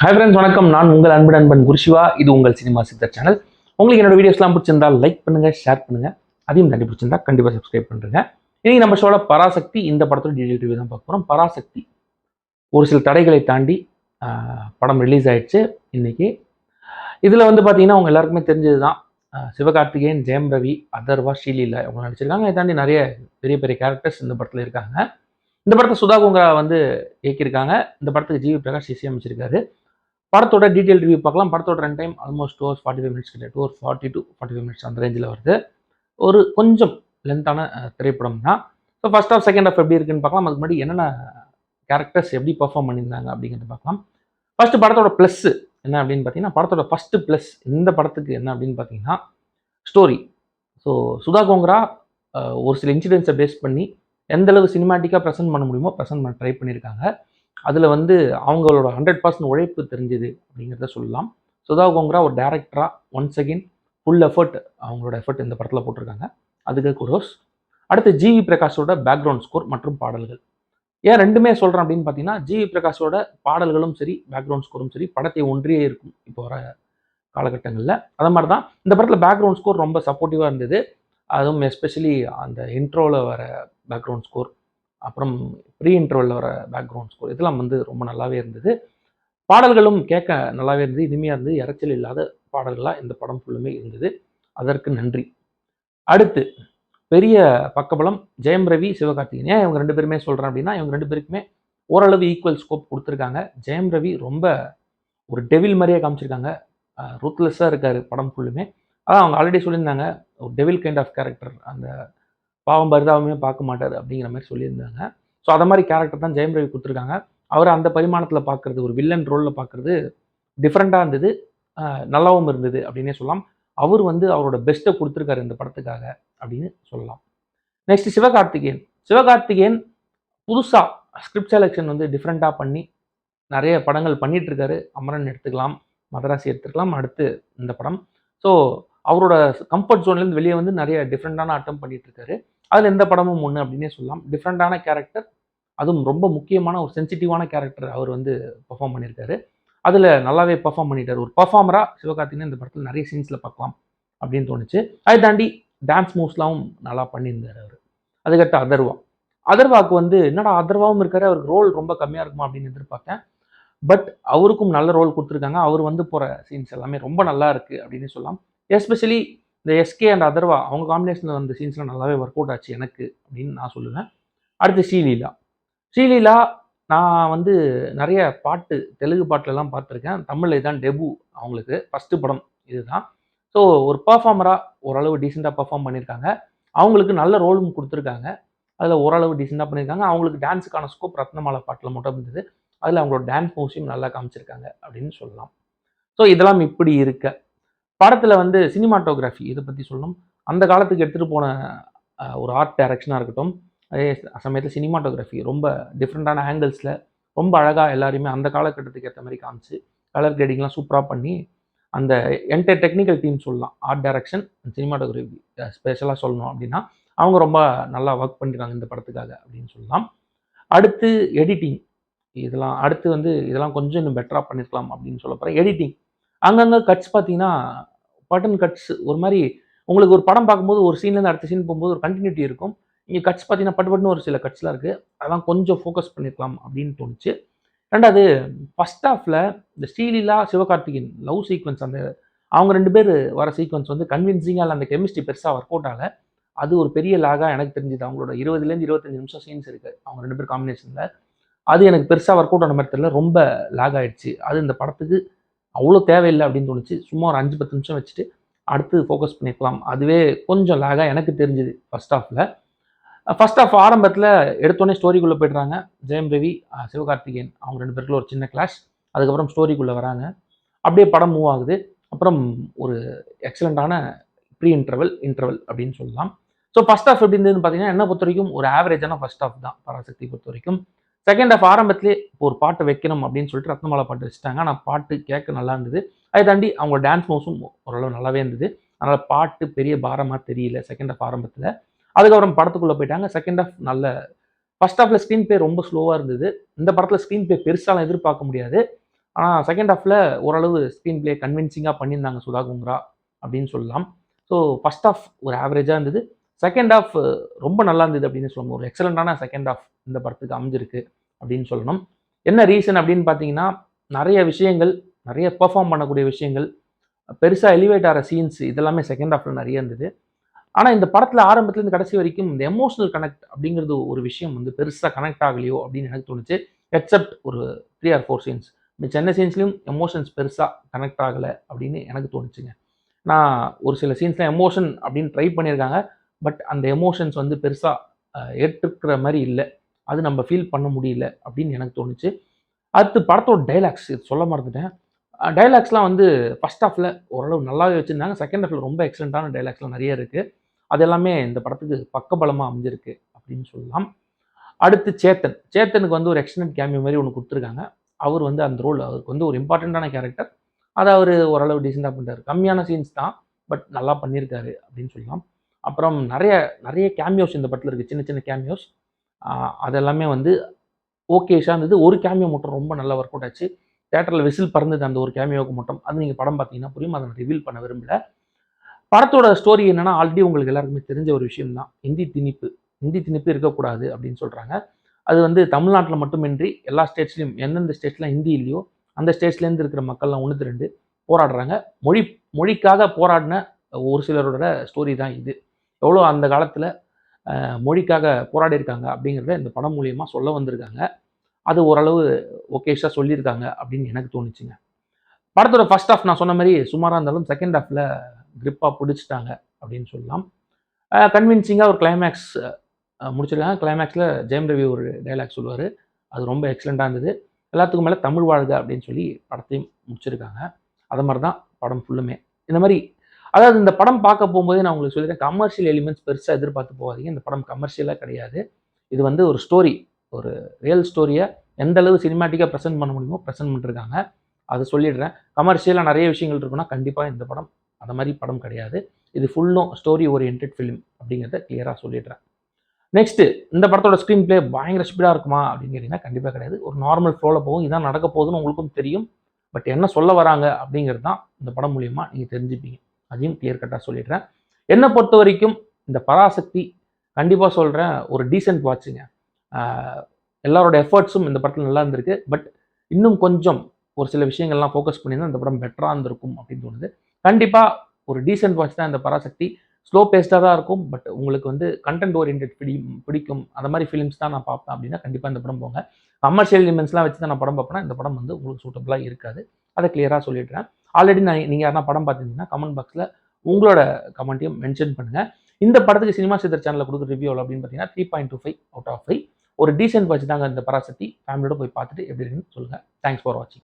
Hi friends வணக்கம். நான் உங்கள் அன்பு நண்பன் குருஷிவா இது உங்கள் சினிமா சித்தர் சேனல் உங்களுக்கு என்னோட வீடியோஸ்லாம் பிடிச்சிருந்தா லைக் பண்ணுங்கள் ஷேர் பண்ணுங்கள் அதையும் தாண்டி பிடிச்சிருந்தா கண்டிப்பாக சப்ஸ்கிரைப் பண்ணுறேங்க இன்றைக்கி நம்ம ஷோல பராசக்தி இந்த படத்தோட டீடைல் ரிவ்யூ தான் பார்க்க போகிறோம் பராசக்தி. ஒரு சில தடைகளை தாண்டி படம் ரிலீஸ் ஆயிடுச்சு இன்னைக்கு. இதில் வந்து பார்த்தீங்கன்னா அவங்க எல்லாருக்குமே தெரிஞ்சது தான் சிவகார்த்திகேயன் ஜெயம் ரவி அதர்வா ஸ்ரீலீலா அவங்க நடிச்சிருக்காங்க. இதை தாண்டி நிறைய பெரிய பெரிய கேரக்டர்ஸ் இந்த படத்தில் இருக்காங்க. இந்த படத்தை சுதா குங்கரா வந்து இயக்கியிருக்காங்க. இந்த படத்துக்கு ஜிவி பிரகாஷ் இசையமைச்சிருக்காரு. படத்தோட டீட்டெயில் ரிவ்யூ பார்க்கலாம். படத்தோட run time almost two hours forty five minutes கிட்ட two hour forty two forty five minutes அந்த ரேஞ்சில் வருது. ஒரு கொஞ்சம் லென்த்தான திரைப்படம் தான். So first half second half எப்படி இருக்குன்னு பார்க்கலாம். அதுக்கு முன்னாடி என்னென்ன கேரக்டர்ஸ் எப்படி பர்ஃபார்ம் பண்ணியிருந்தாங்க அப்படிங்கிறத பார்க்கலாம். ஃபஸ்ட்டு படத்தோட ப்ளஸ் என்ன அப்படின்னு பார்த்தீங்கன்னா படத்தோட ஃபஸ்ட்டு ப்ளஸ் இந்த படத்துக்கு என்ன அப்படின்னு பார்த்தீங்கன்னா ஸ்டோரி ஸோ சுதா கோங்கரா ஒரு சில இன்சிடென்ட்ஸை பேஸ் பண்ணி எந்தளவு சினிமாட்டிக்காக ப்ரெசென்ட் பண்ண முடியுமோ ப்ரெசென்ட் பண்ண ட்ரை பண்ணியிருக்காங்க. அதில் வந்து அவங்களோட ஹண்ட்ரட் பர்சன்ட் உழைப்பு தெரிஞ்சுது அப்படிங்கிறத சொல்லலாம். சுதா கோங்கரா ஒரு டேரக்டராக ஒன்ஸ் அகெயின் ஃபுல் எஃபர்ட் அவங்களோட எஃபர்ட் இந்த படத்தில் போட்டிருக்காங்க. அதுக்கு குரோஸ் அடுத்து ஜிவி பிரகாஷோட பேக்ரவுண்ட் ஸ்கோர் மற்றும் பாடல்கள். ஏன் ரெண்டுமே சொல்கிறேன் அப்படின்னு பார்த்தீங்கன்னா ஜிவி பிரகாஷோட பாடல்களும் சரி பேக்ரவுண்ட் ஸ்கோரும் சரி படத்தை ஒன்றியே இருக்கும் இப்போ வர காலகட்டங்களில். அது மாதிரி தான் இந்த படத்தில் பேக்ரவுண்ட் ஸ்கோர் ரொம்ப சப்போர்ட்டிவாக இருந்தது. அதுவும் எஸ்பெஷலி அந்த இன்ட்ரோவில் வர பேக்ரவுண்ட் ஸ்கோர் அப்புறம் ப்ரீ இன்டர்வலில் வர பேக்ரவுண்ட் ஸ்கோர் இதெல்லாம் வந்து ரொம்ப நல்லாவே இருந்தது. பாடல்களும் கேட்க நல்லாவே இருந்தது. இனிமையாக இருந்தது. இறைச்சல் இல்லாத பாடல்களாக இந்த படம் ஃபுல்லுமே இருந்தது. அதற்கு நன்றி. அடுத்து பெரிய பக்கபலம் ஜெயம் ரவி சிவகார்த்திகேயன். ஏன் இவங்க ரெண்டு பேருமே சொல்கிறேன் அப்படின்னா இவங்க ரெண்டு பேருக்குமே ஓரளவு ஈக்குவல் ஸ்கோப் கொடுத்துருக்காங்க. ஜெயம் ரவி ரொம்ப ஒரு டெவில் மாதிரியே காமிச்சிருக்காங்க. ரூத்லெஸ்ஸாக இருக்கார் படம் ஃபுல்லுமே அதான் அவங்க ஆல்ரெடி சொல்லியிருந்தாங்க. ஒரு டெவில் கைண்ட் ஆஃப் கேரக்டர் அந்த பாவம் பரிதாபமே பார்க்க மாட்டார் அப்படிங்கிற மாதிரி சொல்லியிருந்தாங்க. ஸோ அதை மாதிரி கேரக்டர் தான் ஜெயம் ரவி கொடுத்துருக்காங்க. அவர் அந்த பரிமாணத்தில் பார்க்குறது ஒரு வில்லன் ரோலில் பார்க்குறது டிஃப்ரெண்ட்டாக இருந்தது. நல்லாவும் இருந்தது அப்படின்னே சொல்லலாம். அவர் வந்து அவரோட பெஸ்ட்டை கொடுத்துருக்காரு இந்த படத்துக்காக அப்படின்னு சொல்லலாம். நெக்ஸ்ட் சிவகார்த்திகேயன். சிவகார்த்திகேயன் புதுசாக ஸ்கிரிப்ட் செலெக்ஷன் வந்து டிஃப்ரெண்ட்டாக பண்ணி நிறைய படங்கள் பண்ணிகிட்ருக்காரு அமரன் எடுத்துக்கலாம் மதராசி எடுத்துக்கலாம் அடுத்து இந்த படம். ஸோ அவரோட கம்ஃபர்ட் ஜோன்லேருந்து வெளியே வந்து நிறைய டிஃப்ரெண்ட்டான அட்டம் பண்ணிகிட்ருக்காரு அதில் எந்த படமும் ஒன்று அப்படின்னே சொல்லலாம். டிஃப்ரெண்ட்டான கேரக்டர் அதுவும் ரொம்ப முக்கியமான ஒரு சென்சிட்டிவான கேரக்டர் அவர் வந்து பெர்ஃபார்ம் பண்ணியிருக்காரு. அதில் நல்லாவே பெர்ஃபார்ம் பண்ணிட்டார். ஒரு பர்ஃபார்மராக சிவகார்த்திகேயன் இந்த படத்தில் நிறைய சீன்ஸில் பார்க்கலாம் அப்படின்னு தோணுச்சு. அதை தாண்டி டான்ஸ் மூவ்ஸ்லாம் நல்லா பண்ணியிருந்தார் அவர். அதுக்கடுத்து அதர்வா. அதர்வாக்கு வந்து என்னடா அதர்வாவும் இருக்காரு அவருக்கு ரோல் ரொம்ப கம்மியாக இருக்குமா அப்படின்னு எதிர்பார்த்தேன். பட் அவருக்கும் நல்ல ரோல் கொடுத்துருக்காங்க. அவர் வந்து போகிற சீன்ஸ் எல்லாமே ரொம்ப நல்லா இருக்குது அப்படின்னு சொல்லலாம். எஸ்பெஷலி இந்த எஸ்கே அண்ட் அதர்வா அவங்க காம்பினேஷனில் வந்த சீன்ஸ்லாம் நல்லாவே ஒர்க் அவுட் ஆச்சு எனக்கு அப்படின்னு நான் சொல்லுவேன். அடுத்து ஸ்ரீலீலா ஸ்ரீலீலா நான் வந்து நிறைய பாட்டு தெலுங்கு பாட்டுலலாம் பார்த்துருக்கேன். தமிழில் இதுதான் டெபு அவங்களுக்கு ஃபஸ்ட்டு படம் இதுதான். ஸோ ஒரு பர்ஃபார்மராக ஓரளவு டீசெண்டாக பர்ஃபார்ம் பண்ணியிருக்காங்க. அவங்களுக்கு நல்ல ரோலும் கொடுத்துருக்காங்க. அதில் ஓரளவு டீசெண்டாக பண்ணியிருக்காங்க. அவங்களுக்கு டான்ஸுக்கான ஸ்கோப் ரத்னமாலா பாட்டில் மட்டும் இருந்தது. அதில் அவங்களோட டான்ஸ் மூவ்ஸையும் நல்லா காமிச்சிருக்காங்க அப்படின்னு சொல்லலாம். ஸோ இதெல்லாம் இப்படி இருக்க. படத்தில் வந்து சினிமாட்டோகிராஃபி இதை பற்றி சொல்லணும். அந்த காலத்துக்கு எடுத்துகிட்டு போன ஒரு ஆர்ட் டைரக்ஷனாக இருக்கட்டும் அதே சமயத்தில் சினிமாட்டோகிராஃபி ரொம்ப டிஃப்ரெண்ட்டான ஆங்கிள்ஸில் ரொம்ப அழகாக எல்லாரையுமே அந்த காலகட்டத்துக்கு ஏற்ற மாதிரி காமிச்சு கலர் கிரேடிங்லாம் சூப்பராக பண்ணி அந்த என்டையர் டெக்னிக்கல் டீம் சொல்லலாம். ஆர்ட் டைரக்ஷன் சினிமாட்டோகிராஃபி ஸ்பெஷலாக சொல்லணும் அப்படின்னா அவங்க ரொம்ப நல்லா ஒர்க் பண்ணிருக்காங்க இந்த படத்துக்காக அப்படின்னு சொல்லலாம். அடுத்து எடிட்டிங் இதெல்லாம் அடுத்து வந்து இதெல்லாம் கொஞ்சம் இன்னும் பெட்டராக பண்ணியிருக்கலாம் அப்படின்னு சொல்ல போகிறேன் எடிட்டிங் அங்கங்கே கட்ஸ் பார்த்தீங்கன்னா பட்டன் கட்ஸ் ஒரு மாதிரி உங்களுக்கு ஒரு படம் பார்க்கும்போது ஒரு சீன்லேருந்து அடுத்த சீன் போகும்போது ஒரு கண்டினியூட்டி இருக்கும். இங்கே கட்ஸ் பார்த்தீங்கன்னா பட்டு பட்டுன்னு ஒரு சில கட்ஸ்லாம் இருக்குது அதெல்லாம் கொஞ்சம் ஃபோக்கஸ் பண்ணியிருக்கலாம் அப்படின்னு தோணுச்சு. ரெண்டாவது ஃபஸ்ட் ஆஃபில் இந்த ஸ்ரீலீலா சிவகார்த்திகேயன் லவ் சீக்வன்ஸ் அந்த அவங்க ரெண்டு பேர் வர சீக்வன்ஸ் வந்து கன்வின்சிங்காக இல்லை அந்த கெமிஸ்ட்ரி பெருசாக ஒர்க் அவுட் ஆகலை. அது ஒரு பெரிய லாகாக எனக்கு தெரிஞ்சுது. அவங்களோட இருபதுலேருந்து இருபத்தஞ்சு நிமிஷம் சீன்ஸ் இருக்குது அவங்க ரெண்டு பேர் காம்பினேஷனில் அது எனக்கு பெருசாக ஒர்க் அவுட் ஆன மாதிரி தெரியல. ரொம்ப லாக் ஆயிடுச்சு. அது இந்த படத்துக்கு அவ்வளோ தேவையில்லை அப்படின்னு தோணுச்சு. சும்மா ஒரு அஞ்சு பத்து நிமிஷம் வச்சுட்டு அடுத்து ஃபோக்கஸ் பண்ணிக்கலாம். அதுவே கொஞ்சம் லாகாக எனக்கு தெரிஞ்சுது ஃபர்ஸ்ட் ஆஃபில் ஃபர்ஸ்ட் ஆஃப் ஆரம்பத்தில் எடுத்தோடனே ஸ்டோரிக்குள்ளே போய்ட்றாங்க. ஜெயம் ரவி சிவகார்த்திகேயன் அவங்க ரெண்டு பேருக்குள்ள ஒரு சின்ன கிளாஷ் அதுக்கப்புறம் ஸ்டோரிக்குள்ளே வராங்க. அப்படியே படம் மூவ் ஆகுது. அப்புறம் ஒரு எக்ஸலண்ட்டான ப்ரீ இன்டர்வல் இன்டர்வல் அப்படின்னு சொல்லலாம். ஸோ ஃபஸ்ட் ஆஃப் எப்படி இருந்ததுன்னு பார்த்தீங்கன்னா என்ன பொறுத்த வரைக்கும் ஒரு ஆவரேஜான ஃபர்ஸ்ட் ஆஃப் தான். பராசக்தி பொறுத்த வரைக்கும். செகண்ட் ஆஃப் ஆரம்பத்திலே ஒரு பாட்டு வைக்கணும் அப்படின்னு சொல்லிட்டு ரத்னமாலா பாட்டு வச்சுட்டாங்க. ஆனால் பாட்டு கேட்க நல்லா இருந்தது. அதை தாண்டி அவங்க டான்ஸ் மூவ்ஸும் ஓரளவு நல்லாவே இருந்தது. அதனால் பாட்டு பெரிய பாரமாக தெரியல செகண்ட் ஆஃப் ஆரம்பத்தில். அதுக்கப்புறம் படத்துக்குள்ளே போயிட்டாங்க. செகண்ட் ஆஃப் நல்ல ஃபர்ஸ்ட் ஆஃபில் ஸ்க்ரீன் பே ரொம்ப ஸ்லோவாக இருந்தது. இந்த படத்தில் ஸ்க்ரீன் பே பெருசாலாம் எதிர்பார்க்க முடியாது. ஆனால் செகண்ட் ஆஃபில் ஓரளவு ஸ்க்ரீன் பிளே கன்வின்சிங்காக பண்ணியிருந்தாங்க சுதா குங்ரா அப்படின்னு சொல்லலாம். ஸோ ஃபஸ்ட் ஆஃப் ஒரு ஆவரேஜாக இருந்தது. செகண்ட் ஆஃப் ரொம்ப நல்லா இருந்தது அப்படின்னு சொல்லணும். ஒரு எக்ஸலண்ட்டான செகண்ட் ஆஃப் இந்த படத்துக்கு அமைஞ்சிருக்கு அப்படின்னு சொல்லணும். என்ன ரீசன் அப்படின்னு பார்த்தீங்கன்னா நிறைய விஷயங்கள் நிறைய பெர்ஃபார்ம் பண்ணக்கூடிய விஷயங்கள் பெருசாக எலிவேட் ஆகிற சீன்ஸ் இதெல்லாமே செகண்ட் ஆஃபில் நிறைய இருந்தது. ஆனால் இந்த படத்தில் ஆரம்பத்துலேருந்து கடைசி வரைக்கும் இந்த எமோஷனல் கனெக்ட் அப்படிங்கிறது ஒரு விஷயம் வந்து பெருசாக கனெக்ட் ஆகலையோ அப்படின்னு எனக்கு தோணுச்சு. எக்ஸப்ட் ஒரு த்ரீ ஆர் ஃபோர் சீன்ஸ் இந்த சென்னை சீன்ஸ்லையும் எமோஷன்ஸ் பெருசாக கனெக்ட் ஆகலை அப்படின்னு எனக்கு தோணுச்சுங்க. நான் ஒரு சில சீன்ஸில் எமோஷன் அப்படின்னு ட்ரை பண்ணியிருக்காங்க. பட் அந்த எமோஷன்ஸ் வந்து பெருசாக ஏற்றுக்கிற மாதிரி இல்லை. அது நம்ம ஃபீல் பண்ண முடியல அப்படின்னு எனக்கு தோணுச்சு. அடுத்து படத்தோட டைலாக்ஸ் இது சொல்ல மறந்துட்டேன். டைலாக்ஸ்லாம் வந்து ஃபஸ்ட் ஹாஃபில் ஓரளவு நல்லாவே வச்சுருந்தாங்க. செகண்ட் ஹாஃபில் ரொம்ப எக்ஸலண்ட்டான டைலாக்ஸ்லாம் நிறைய இருக்குது அது எல்லாமே இந்த படத்துக்கு பக்கபலமாக அமைஞ்சிருக்கு அப்படின்னு சொல்லலாம். அடுத்து சேத்தன். சேத்தனுக்கு வந்து ஒரு எக்ஸ்டெண்ட் கேமியோ மாதிரி ஒன்று கொடுத்துருக்காங்க. அவர் வந்து அந்த ரோல் அவருக்கு வந்து ஒரு இம்பார்ட்டண்ட்டான கேரக்டர் அதை அவர் ஓரளவு டீசெண்டாக பண்ணிட்டார். கம்மியான சீன்ஸ் தான் பட் நல்லா பண்ணியிருக்காரு அப்படின்னு சொல்லலாம். அப்புறம் நிறைய நிறைய கேமியோஸ் இந்த படத்தில் இருக்குது சின்ன சின்ன கேமியோஸ் அதெல்லாமே வந்து ஓகேஷாக இருந்தது. ஒரு கேமியோ மட்டும் ரொம்ப நல்ல ஒர்க் அவுட் ஆச்சு. தேட்டரில் விசில் பறந்தது அந்த ஒரு கேமியோக்கு மட்டும். அது நீங்கள் படம் பார்த்தீங்கன்னா புரியும். அதை ரிவீல் பண்ண விரும்பல. படத்தோட ஸ்டோரி என்னென்னா ஆல்ரெடி உங்களுக்கு எல்லாருக்குமே தெரிஞ்ச ஒரு விஷயம் தான் ஹிந்தி திணிப்பு. ஹிந்தி திணிப்பு இருக்கக்கூடாது அப்படின்னு சொல்கிறாங்க அது வந்து தமிழ்நாட்டில் மட்டுமின்றி எல்லா ஸ்டேட்ஸ்லையும் எந்தெந்த ஸ்டேட்ஸ்லாம் ஹிந்தி இல்லையோ அந்த ஸ்டேட்ஸ்லேருந்து இருக்கிற மக்கள்லாம் ஒன்று ரெண்டு போராடுறாங்க. மொழி மொழிக்காக போராடின ஒரு சிலரோட ஸ்டோரி தான் இது. எவ்வளோ அந்த காலத்தில் மொழிக்காக போராடி இருக்காங்க அப்படிங்கிறத இந்த படம் மூலியமாக சொல்ல வந்திருக்காங்க. அது ஓரளவு ஒகேஷாக சொல்லியிருக்காங்க அப்படின்னு எனக்கு தோணுச்சுங்க. படத்தோட ஃபர்ஸ்ட் ஆஃப் நான் சொன்ன மாதிரி சுமாராக இருந்தாலும் செகண்ட் ஆஃபில் கிரிப்பாக பிடிச்சிட்டாங்க அப்படின்னு சொல்லலாம். கன்வின்சிங்காக ஒரு கிளைமேக்ஸ் முடிச்சிருக்காங்க. கிளைமேக்ஸில் ஜெயம் ரவி ஒரு டைலாக் சொல்லுவார். அது ரொம்ப எக்ஸலண்ட்டாக இருந்தது. எல்லாத்துக்கும் மேலே தமிழ் வாழ்க அப்படின்னு சொல்லி படத்தையும் முடிச்சிருக்காங்க. அது மாதிரி தான் படம் ஃபுல்லுமே இந்த மாதிரி அதாவது இந்த படம் பார்க்க போகும்போது நான் உங்களுக்கு சொல்லிடுறேன் கமர்ஷியல் எலிமெண்ட்ஸ் பெருசாக எதிர்பார்த்து போகாதீங்க. இந்த படம் கமர்ஷியலாக கிடையாது. இது வந்து ஒரு ஸ்டோரி ஒரு ரியல் ஸ்டோரியை எந்த அளவு சினிமாட்டிக்காக ப்ரெசென்ட் பண்ண முடியுமோ ப்ரெசென்ட் பண்ணிருக்காங்க. அதை சொல்லிடுறேன். கமர்ஷியலாக நிறைய விஷயங்கள் இருக்குன்னா கண்டிப்பாக இந்த படம் அந்த மாதிரி படம் கிடையாது. இது ஃபுல்லும் ஸ்டோரி ஓரியன்ட் ஃபிலிம் அப்படிங்கிறத கிளியராக சொல்லிடுறேன். நெக்ஸ்ட்டு இந்த படத்தோட ஸ்க்ரீன் பிளே பயங்கர ஸ்பீடாக இருக்குமா அப்படின்னு கேட்டிங்கன்னா கண்டிப்பாக கிடையாது. ஒரு நார்மல் ஃப்ளோவில் போகும். இதான் நடக்க போகுதுன்னு உங்களுக்கும் தெரியும். பட் என்ன சொல்ல வராங்க அப்படிங்கிறது தான் இந்த படம் மூலியமாக நீங்கள் தெரிஞ்சுப்பீங்க. அதையும் கிளியர் கட்டாக சொல்லிடுறேன். என்னை பொறுத்த வரைக்கும் இந்த பராசக்தி கண்டிப்பாக சொல்கிறேன் ஒரு டீசென்ட் வாட்சுங்க எல்லாரோட எஃபர்ட்ஸும் இந்த படத்தில் நல்லா இருந்திருக்கு. பட் இன்னும் கொஞ்சம் ஒரு சில விஷயங்கள்லாம் ஃபோக்கஸ் பண்ணியிருந்தால் இந்த படம் பெட்டராக இருந்திருக்கும் அப்படின்னு தோணுது. கண்டிப்பாக ஒரு டீசென்ட் வாட்ச் தான் இந்த பராசக்தி. ஸ்லோ பேஸ்டாக தான் இருக்கும். பட் உங்களுக்கு வந்து கண்டென்ட் ஓரியன்ட் பிடி பிடிக்கும். அந்த மாதிரி ஃபிலிம்ஸ் தான் நான் பார்ப்பேன் அப்படின்னா கண்டிப்பாக இந்த படம் போங்க. கமர்ஷியல் எலிமெண்ட்ஸ்லாம் வச்சு தான் நான் படம் பார்ப்பேன்னா இந்த படம் வந்து உங்களுக்கு சூட்டபுளாக இருக்காது. அதை கிளியராக சொல்லிடுறேன். ஆல்ரெடி நான் நீங்கள் யாரா படம் பார்த்துருந்தீங்கன்னா கமெண்ட் பாக்ஸில் உங்களோட கமெண்ட்டையும் மென்ஷன் பண்ணுங்கள் இந்த படத்துக்கு சினிமா சித்தர் சேனலில் கொடுக்குற ரிவ்யூ அப்படின்னு பார்த்தீங்கன்னா three point two five out of five ஒரு டீசென்ட் வச்சு தாங்க இந்த பராசக்தி. ஃபேமிலியோட போய் பார்த்துட்டு எப்படி இருக்குன்னு சொல்லுங்கள் தேங்க்ஸ் ஃபார் வாட்சிங்